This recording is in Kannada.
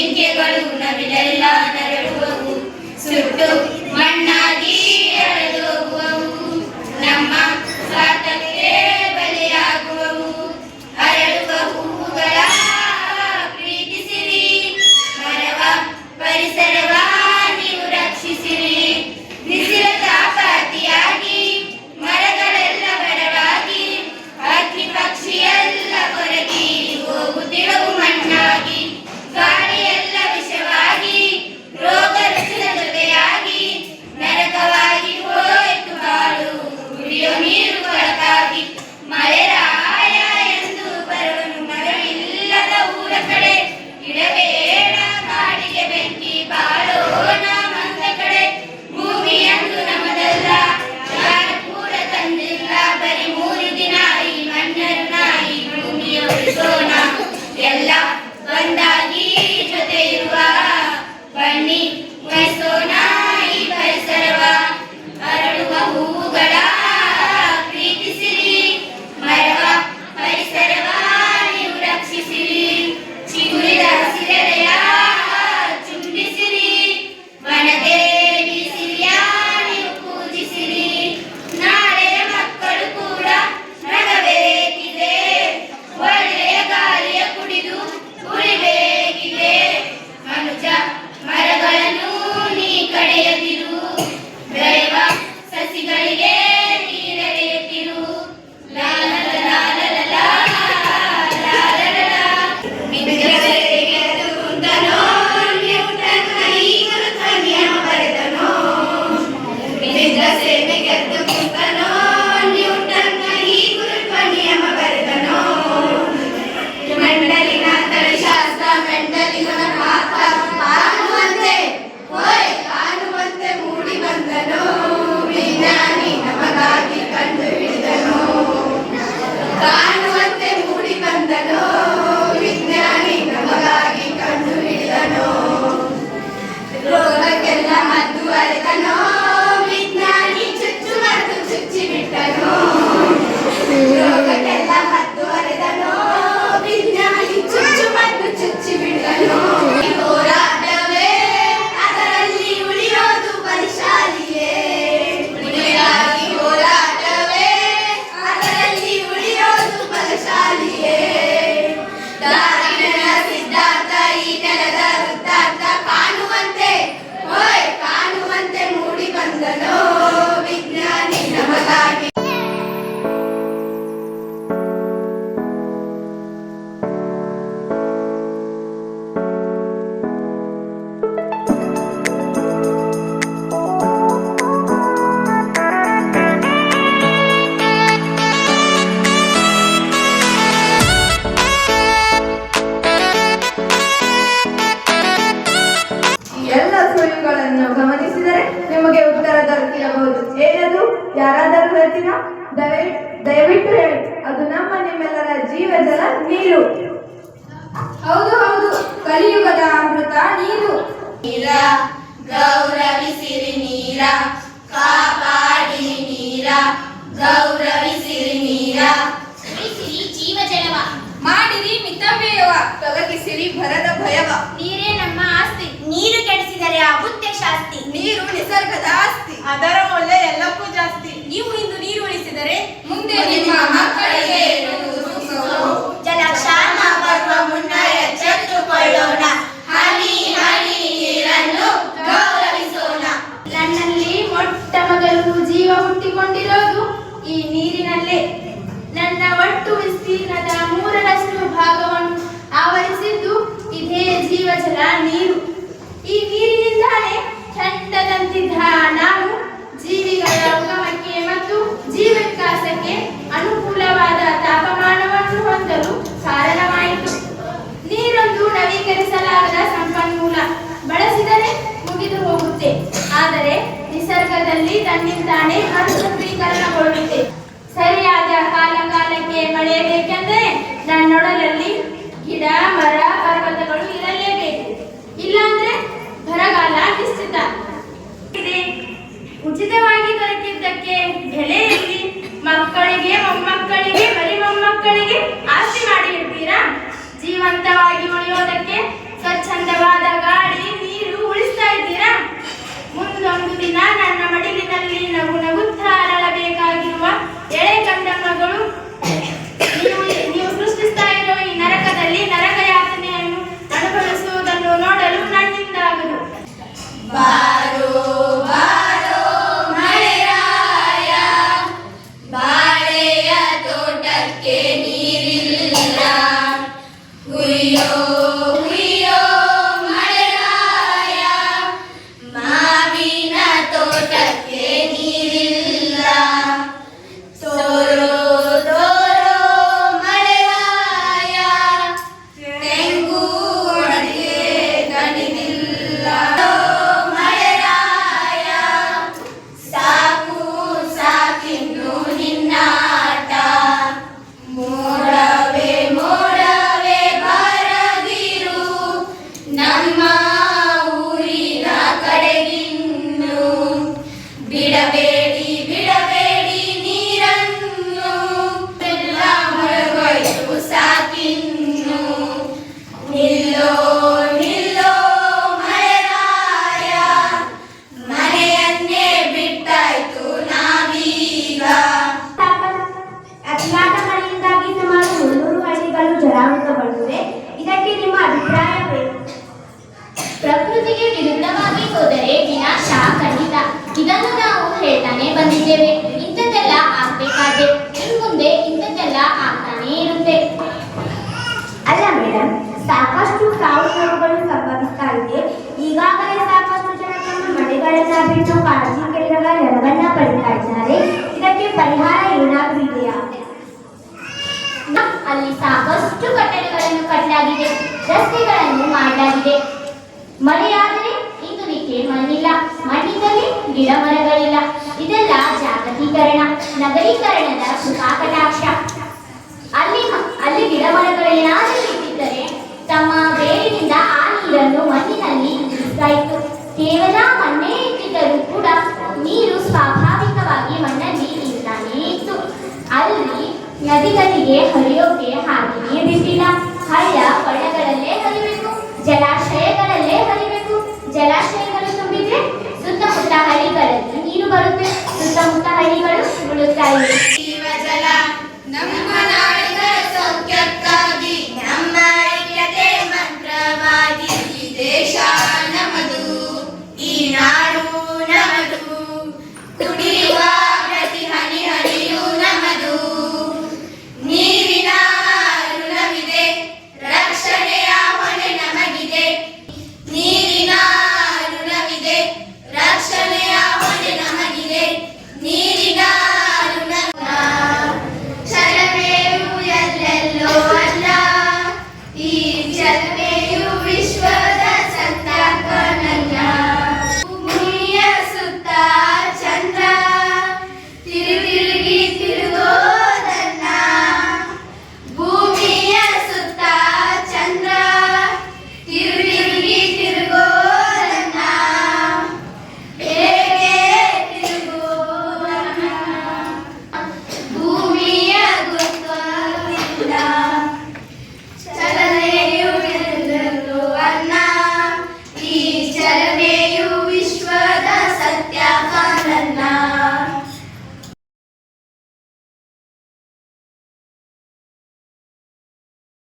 ജിൻകെ കളുന്ന വിലെല്ലാം ಯಾರಾದರೂ ಹೇಳ್ತೀರಾ? ದಯ ದಯವಿಟ್ಟು ಹೇಳಿ. ಅದು ನಮ್ಮ ನಿಮ್ಮೆಲ್ಲರ ಜೀವ ಜಲ ನೀರು. ಹೌದು ಹೌದು. ಕಲಿಯುಗದ ಅಮೃತ ನೀರು. ನೀರ ಗೌರವಿಸಿರಿ ನೀರ. ಕಾಪಾಡಿ ನೀರ. ಗೌರವಿಸಿರಿ ನೀರ. ಜೀವ ಜಲವ. ಮಾಡಿರಿ ಮಿತವ್ಯಯವ. ತೊಲಗಿಸಿರಿ ಭರದ ಭಯವ. ನೀರೇ ನಮ್ಮ ಆಸ್ತಿ. ನೀರು ಕೆಡಿಸಿದರೆ ಆಗುತ್ತೆ ಶಾಸ್ತಿ. ನೀರು ನಿಸರ್ಗದ ಆಸ್ತಿ. ಅದರ ಒಲೆ ಎಲ್ಲಕ್ಕೂ ಜಾಸ್ತಿ. ನೀವು ಇಂದು ನೀರು ಉಳಿಸಿದರೆ ಮುಂದೆ ನಿಮ್ಮ ಮಕ್ಕಳಿಗೆ ಜಲಕ್ಷಾಮ ಬರುವ ಮುನ್ನ ಎಚ್ಚೆತ್ತುಕೊಳ್ಳೋಣ ಹನಿ ಹನಿ ನೀರನ್ನು ಗೌರವಿಸೋಣ. ನನ್ನಲ್ಲಿ ಮೊಟ್ಟ ಮೊದಲು ಜೀವ ಹುಟ್ಟಿಕೊಂಡಿರೋದು ಈ ನೀರಿನಲ್ಲೇ. ನನ್ನ ಒಟ್ಟು ವಿಸ್ತೀರ್ಣದ ಮೂರರಷ್ಟು ಭಾಗವನ್ನು ಆವರಿಸಿದ್ದು ಇದೇ ಜೀವಜಲ ನೀರು. ಈ ನೀರಿನಿಂದಲೇ ಚಂದದಂತಿದ್ದ ಬೆಲೆ ಮಕ್ಕಳಿಗೆ, ಮೊಮ್ಮಕ್ಕಳಿಗೆ ಬಲಿ ಮೊಮ್ಮಕ್ಕಳಿಗೆ ಆಸ್ತಿ ಮಾಡಿರ್ತೀರಾ? ಜೀವಂತವಾಗಿ ಉಳಿಯೋದಕ್ಕೆ ಸ್ವಚ್ಛಂದವಾದ ಗಾಳಿ, ನೀರು ಉಳಿಸ್ತಾ ಇದ್ದೀರಾ? ಮುಂದೊಂದು ದಿನ ನನ್ನ ಮಡಿಲಿನಲ್ಲಿ ನಗು ನಗುತ್ತಾರಳಬೇಕಾಗಿರುವ ಎಳೆ ಕಂದಮ್ಮಗಳು ಅಲ್ಲಿ ಸಾಕಷ್ಟು ಕಟ್ಟಡಗಳನ್ನು ಕಟ್ಟಲಾಗಿದೆ, ರಸ್ತೆಗಳನ್ನು ಮಾಡಲಾಗಿದೆ. ಮಳೆಯಾದರೆ ಈಗುವಿಕೆ ಮಣ್ಣಿಲ್ಲ, ಮಣ್ಣಿನಲ್ಲಿ ಗಿಡ ಮರಗಳಿಲ್ಲ ಇದೆಲ್ಲ ಜಾಗತೀಕರಣ, ನಗರೀಕರಣದ ಸುಖಾಕಟಾಕ್ಷ ಅಲ್ಲಿ ಅಲ್ಲಿ ಗಿಡ ಮರಗಳಿಲ್ಲ नदी हरिये हाकि हरी जलाशये हरी जलाशय